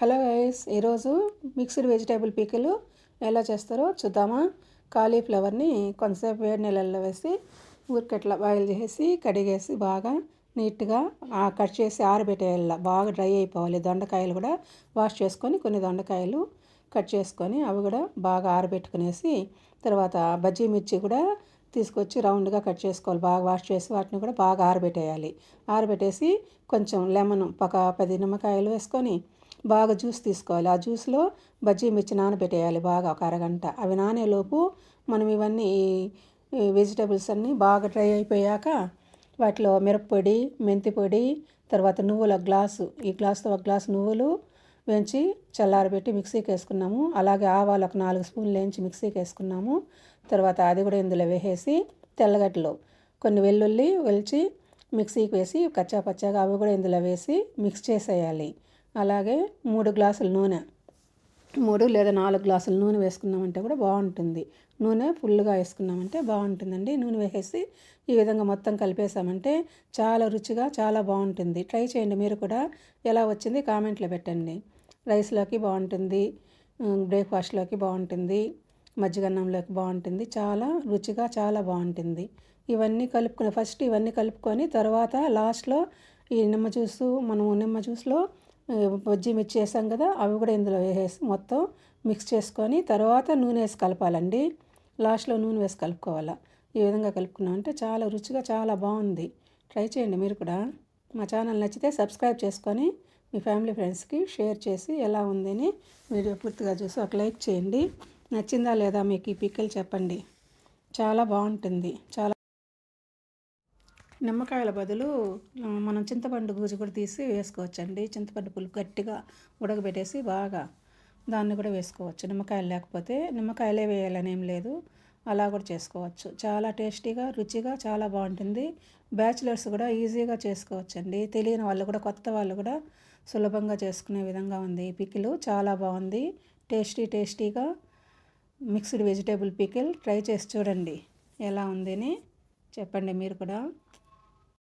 Hello guys ఈరోజు mixed vegetable పీకలు ఎలా చేస్తారో చూద్దామా. కాలీఫ్లవర్ని కొంతసేపు వేడి నీళ్ళల్లో వేసి ఊరికట్లా బాయిల్ చేసి కడిగేసి బాగా నీట్గా కట్ చేసి ఆరబెట్టేయాల. బాగా డ్రై అయిపోవాలి. దొండకాయలు కూడా వాష్ చేసుకొని కొన్ని దొండకాయలు కట్ చేసుకొని అవి కూడా బాగా ఆరబెట్టుకునేసి తర్వాత బజ్జీ మిర్చి కూడా తీసుకొచ్చి రౌండ్గా కట్ చేసుకోవాలి. బాగా వాష్ చేసి వాటిని కూడా బాగా ఆరబెట్టేయాలి. ఆరబెట్టేసి కొంచెం లెమన్ ఒక పది నిమ్మకాయలు వేసుకొని బాగా జ్యూస్ తీసుకోవాలి. ఆ జ్యూస్లో బజ్జీ మిర్చి నానబెట్టేయాలి బాగా ఒక అరగంట. అవి నానేలోపు మనం ఇవన్నీ వెజిటేబుల్స్ అన్నీ బాగా డ్రై అయిపోయాక వాటిలో మిరప్పొడి మెంతిపొడి తర్వాత నువ్వుల గ్లాసు. ఈ గ్లాసుతో ఒక గ్లాసు నువ్వులు వేయించి చల్లారబెట్టి మిక్సీకి వేసుకున్నాము అలాగే ఆవాలు ఒక నాలుగు స్పూన్లు వేయించి మిక్సీకి వేసుకున్నాము తర్వాత అది కూడా ఇందులో వేసేసి తెల్లగడ్డలు కొన్ని వెల్లుల్లి వెలిచి మిక్సీకి వేసి కచ్చా పచ్చాగా అవి కూడా ఇందులో వేసి మిక్స్ చేసేయాలి. అలాగే మూడు గ్లాసుల నూనె. మూడు లేదా నాలుగు గ్లాసుల నూనె వేసుకున్నామంటే కూడా బాగుంటుంది. నూనె ఫుల్గా వేసుకున్నామంటే బాగుంటుందండి. నూనె వేసేసి ఈ విధంగా మొత్తం కలిపేసామంటే చాలా రుచిగా చాలా బాగుంటుంది. ట్రై చేయండి. మీరు కూడా ఎలా వచ్చింది కామెంట్లో పెట్టండి. రైస్లోకి బాగుంటుంది. బ్రేక్ఫాస్ట్లోకి బాగుంటుంది. మజ్జిగన్నంలోకి బాగుంటుంది. చాలా రుచిగా చాలా బాగుంటుంది. ఇవన్నీ కలుపుకొని ఫస్ట్ ఇవన్నీ కలుపుకొని తర్వాత లాస్ట్లో ఈ నిమ్మ జ్యూసు మనము నిమ్మ జ్యూస్లో బజ్జీ మిర్చి వేసాం కదా అవి కూడా ఇందులో వేసేసి మొత్తం మిక్స్ చేసుకొని తర్వాత నూనె వేసి కలపాలండి. లాస్ట్లో నూనె వేసి కలుపుకోవాలా. ఈ విధంగా కలుపుకున్నామంటే చాలా రుచిగా చాలా బాగుంది. ట్రై చేయండి మీరు కూడా. మా ఛానల్ నచ్చితే సబ్స్క్రైబ్ చేసుకొని మీ ఫ్యామిలీ ఫ్రెండ్స్కి షేర్ చేసి ఎలా ఉందని వీడియో పూర్తిగా చూసి ఒక లైక్ చేయండి. నచ్చిందా లేదా మీకు ఈ పిక్కలు చెప్పండి. చాలా బాగుంటుంది. చాలా నిమ్మకాయల బదులు మనం చింతపండు గుజ్జు కూడా తీసి వేసుకోవచ్చండి. చింతపండు పులుపు గట్టిగా ఉడకబెట్టేసి బాగా దాన్ని కూడా వేసుకోవచ్చు. నిమ్మకాయలు లేకపోతే నిమ్మకాయలే వేయాలని ఏం లేదు. అలా కూడా చేసుకోవచ్చు. చాలా టేస్టీగా రుచిగా చాలా బాగుంటుంది. బ్యాచిలర్స్ కూడా ఈజీగా చేసుకోవచ్చండి. తెలియని వాళ్ళు కూడా కొత్త వాళ్ళు కూడా సులభంగా చేసుకునే విధంగా ఉంది ఈ పికిలు. చాలా బాగుంది. టేస్టీ టేస్టీగా మిక్స్డ్ వెజిటేబుల్ పికిల్. ట్రై చేసి చూడండి ఎలా ఉందని చెప్పండి మీరు కూడా.